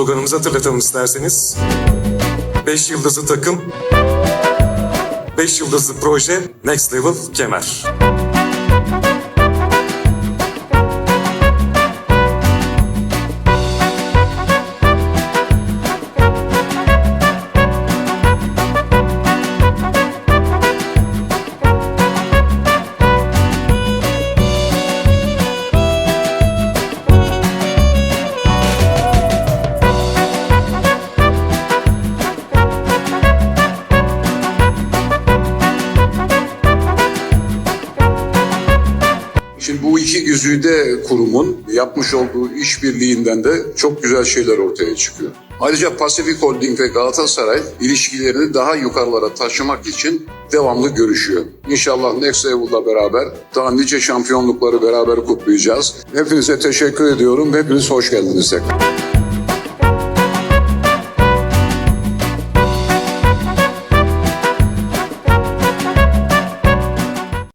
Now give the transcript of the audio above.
sloganımızı hatırlatalım isterseniz. 5 yıldızlı takım, 5 yıldızlı proje, Next Level Kemer. Şimdi bu iki güzide kurumun yapmış olduğu işbirliğinden de çok güzel şeyler ortaya çıkıyor. Ayrıca Pasifik Holding ve Galatasaray ilişkilerini daha yukarılara taşımak için devamlı görüşüyor. İnşallah Next Level'la beraber daha nice şampiyonlukları beraber kutlayacağız. Hepinize teşekkür ediyorum. Hepiniz hoş geldiniz tekrar.